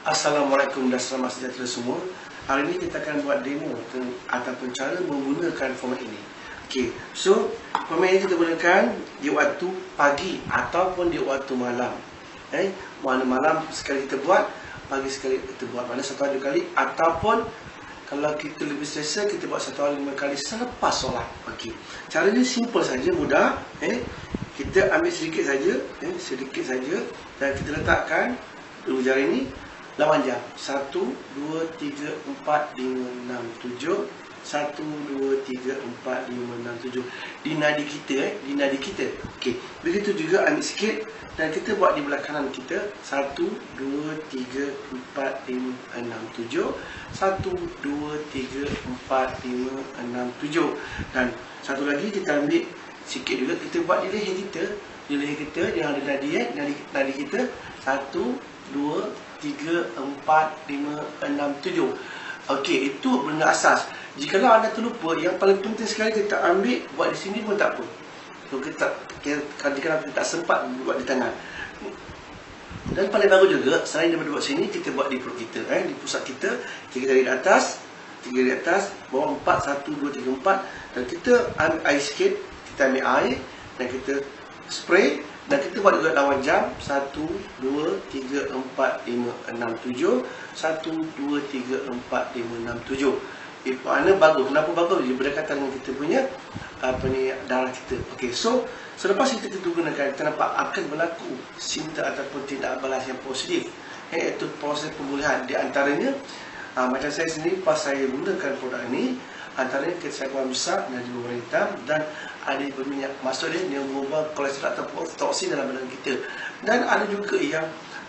Assalamualaikum dan selamat sejahtera semua. Hari ini kita akan buat demo ataupun cara menggunakan format ini. Okey, so format ini kita gunakan di waktu pagi ataupun di waktu malam. Eh, mana malam sekali kita buat, pagi sekali kita buat. Mana satu hari kali ataupun kalau kita lebih selesa kita buat satu hari lima kali selepas solat pagi. Caranya simple saja, mudah. Eh, kita ambil sedikit saja, eh, sedikit saja dan kita letakkan dua jari ini lawan jam. Satu, dua, tiga, empat, lima, enam, tujuh. Satu, dua, tiga, empat, lima, enam, tujuh. Di nadi kita, eh, di nadi kita. Okey, begitu juga ambil sikit dan kita buat di belah kanan kita. Satu, dua, tiga, empat, lima, enam, tujuh. Satu, dua, tiga, empat, lima, enam, tujuh. Dan satu lagi kita ambil sikit juga kita buat di leher kita. Di leher kita yang ada nadi, eh, nadi, nadi kita. Satu, dua, tiga, empat, lima, enam, tujuh. Okey, itu benda asas. Jika anda terlupa, yang paling penting sekali kita ambil, buat di sini pun tak apa. So, kita, kalau kita tak sempat buat di tangan. Dan paling bagus juga, selain daripada buat sini, kita buat di perut kita. Eh? Di pusat kita, tiga jari di atas, tiga di atas, bawah empat, satu, dua, tiga, empat. Dan kita ambil air sikit, kita ambil air, dan kita spray, dan kita buat juga lawan jam, satu, dua, tiga, empat, lima, enam, tujuh. Satu, dua, tiga, empat, lima, enam, tujuh. Eh, mana bagus? Kenapa bagus? Dia berdekatan dengan kita punya apa ni darah kita. Okey, so selepas kita kita gunakan, kenapa akan berlaku simptom ataupun tindak balas yang positif? Iaitu proses pemulihan di antaranya uh, macam saya sendiri pas saya gunakan produk ini antaranya kesehatan besar dan juga warna hitam dan ada berminyak. Masuk dia mengubah kolesterol ataupun toksin dalam badan kita. Dan ada juga yang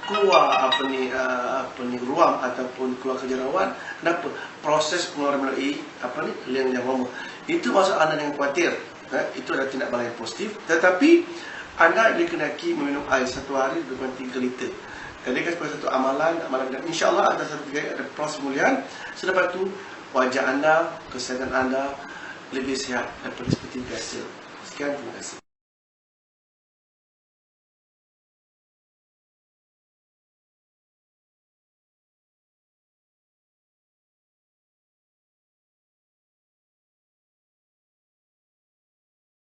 keluar apa ni uh, apa ni ruam ataupun keluar ke jerawat kenapa? Proses pengeluaran melalui apa ni liang yang lama. Itu maksud anda yang khawatir. Eh? itu adalah tindak balas positif. Tetapi anda dikenaki meminum air satu hari dengan 3 liter. Jadi sebagai satu amalan amalan dan insyaallah anda satu tiga ada proses pemulihan. Selepas itu wajah anda kesehatan anda lebih sihat daripada seperti biasa. Sekian terima kasih